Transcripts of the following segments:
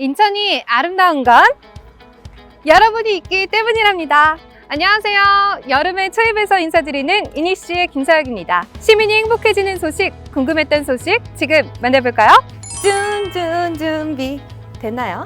인천이 아름다운 건 여러분이 있기 때문이랍니다. 안녕하세요. 여름의 초입에서 인사드리는 이니씨의 김서혁입니다. 시민이 행복해지는 소식, 궁금했던 소식 지금 만나볼까요? 쭌쭌 준비 됐나요?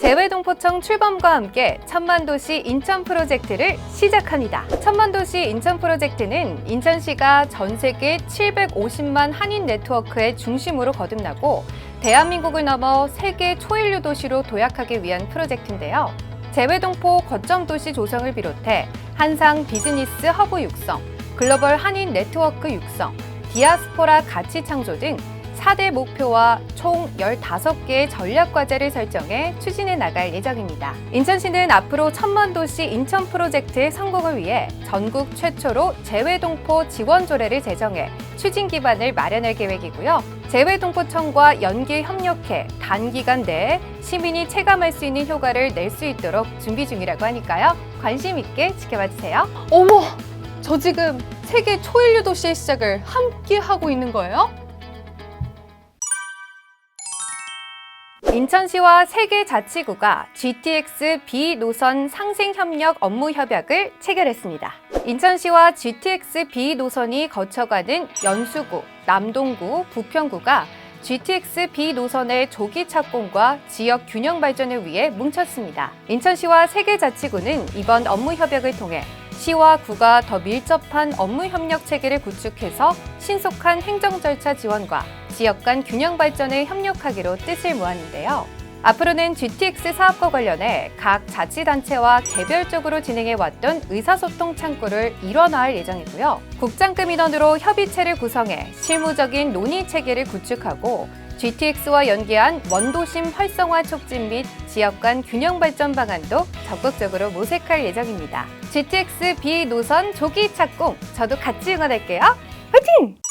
재외동포청 출범과 함께 천만도시 인천 프로젝트를 시작합니다. 천만도시 인천 프로젝트는 인천시가 전 세계 750만 한인 네트워크의 중심으로 거듭나고 대한민국을 넘어 세계 초인류 도시로 도약하기 위한 프로젝트인데요. 재외동포 거점 도시 조성을 비롯해 한상 비즈니스 허브 육성, 글로벌 한인 네트워크 육성, 디아스포라 가치 창조 등 4대 목표와 총 15개의 전략 과제를 설정해 추진해 나갈 예정입니다. 인천시는 앞으로 천만 도시 인천 프로젝트의 성공을 위해 전국 최초로 재외동포 지원 조례를 제정해 추진 기반을 마련할 계획이고요. 재외동포청과 연계 협력해 단기간 내에 시민이 체감할 수 있는 효과를 낼 수 있도록 준비 중이라고 하니까요. 관심 있게 지켜봐 주세요. 어머, 저 지금 세계 초인류 도시의 시작을 함께 하고 있는 거예요? 인천시와 세계자치구가 GTX B 노선 상생 협력 업무 협약을 체결했습니다. 인천시와 GTX B 노선이 거쳐가는 연수구, 남동구, 부평구가 GTX B 노선의 조기 착공과 지역 균형 발전을 위해 뭉쳤습니다. 인천시와 세계자치구는 이번 업무 협약을 통해 시와 구가 더 밀접한 업무 협력 체계를 구축해서 신속한 행정 절차 지원과 지역 간 균형 발전에 협력하기로 뜻을 모았는데요. 앞으로는 GTX 사업과 관련해 각 자치단체와 개별적으로 진행해왔던 의사소통 창구를 일원화할 예정이고요. 국장급 인원으로 협의체를 구성해 실무적인 논의 체계를 구축하고 GTX와 연계한 원도심 활성화 촉진 및 지역 간 균형 발전 방안도 적극적으로 모색할 예정입니다. GTX B 노선 조기 착공, 저도 같이 응원할게요. 화이팅!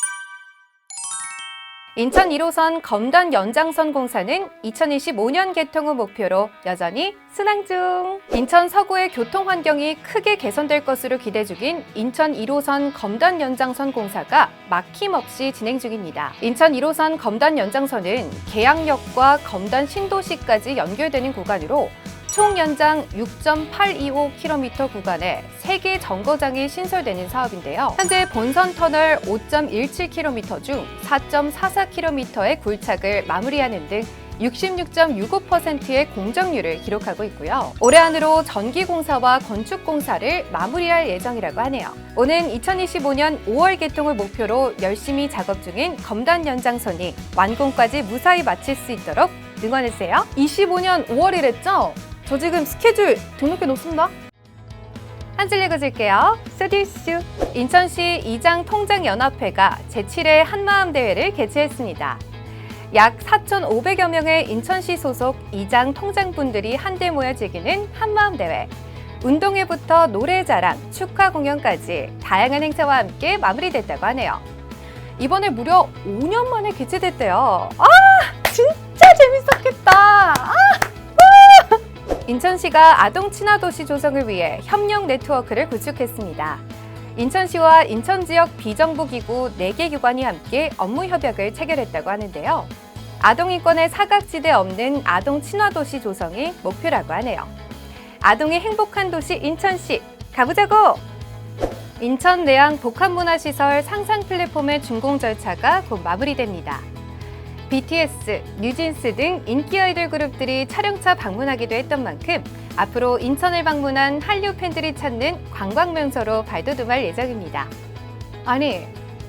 인천 1호선 검단 연장선 공사는 2025년 개통을 목표로 여전히 순항 중. 인천 서구의 교통 환경이 크게 개선될 것으로 기대 중인 인천 1호선 검단 연장선 공사가 막힘없이 진행 중입니다. 인천 1호선 검단 연장선은 계양역과 검단 신도시까지 연결되는 구간으로 총 연장 6.825km 구간에 3개 정거장이 신설되는 사업인데요. 현재 본선 터널 5.17km 중 4.44km의 굴착을 마무리하는 등 66.65%의 공정률을 기록하고 있고요. 올해 안으로 전기공사와 건축공사를 마무리할 예정이라고 하네요. 오는 2025년 5월 개통을 목표로 열심히 작업 중인 검단 연장선이 완공까지 무사히 마칠 수 있도록 응원해주세요. 25년 5월이랬죠? 저 지금 스케줄 등록해 놓습니다. 한 줄 읽어줄게요. 스디슈. 인천시 이장 통장연합회가 제7회 한마음 대회를 개최했습니다. 약 4,500여 명의 인천시 소속 이장 통장분들이 한데 모여 즐기는 한마음 대회. 운동회부터 노래 자랑, 축하 공연까지 다양한 행사와 함께 마무리됐다고 하네요. 이번에 무려 5년 만에 개최됐대요. 아, 진짜 재밌었겠다. 아, 인천시가 아동 친화 도시 조성을 위해 협력 네트워크를 구축했습니다. 인천시와 인천 지역 비정부 기구 4개 기관이 함께 업무 협약을 체결했다고 하는데요. 아동 인권의 사각지대 없는 아동 친화 도시 조성이 목표라고 하네요. 아동의 행복한 도시 인천시 가보자고! 인천 내양 복합문화시설 상상 플랫폼의 준공 절차가 곧 마무리됩니다. BTS, 뉴진스 등 인기 아이돌 그룹들이 촬영차 방문하기도 했던 만큼 앞으로 인천을 방문한 한류 팬들이 찾는 관광 명소로 발돋움할 예정입니다. 아니,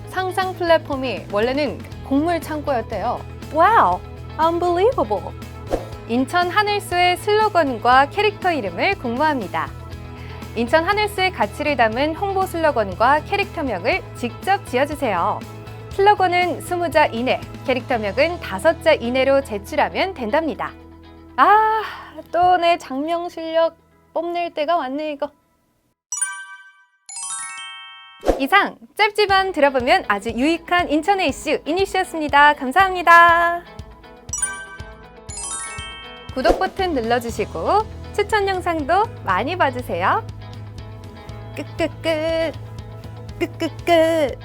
상상 플랫폼이 원래는 곡물 창고였대요. 와우, unbelievable. 인천 하늘수의 슬로건과 캐릭터 이름을 공모합니다. 인천 하늘수의 가치를 담은 홍보 슬로건과 캐릭터명을 직접 지어주세요. 슬로건은 20자 이내, 캐릭터명은 5자 이내로 제출하면 된답니다. 아, 또 내 장명 실력 뽐낼 때가 왔네, 이거. 이상 짧지만 들어보면 아주 유익한 인천의 이슈 이니슈였습니다. 감사합니다. 구독 버튼 눌러주시고 추천 영상도 많이 봐주세요. 끝끝끝 끝끝끝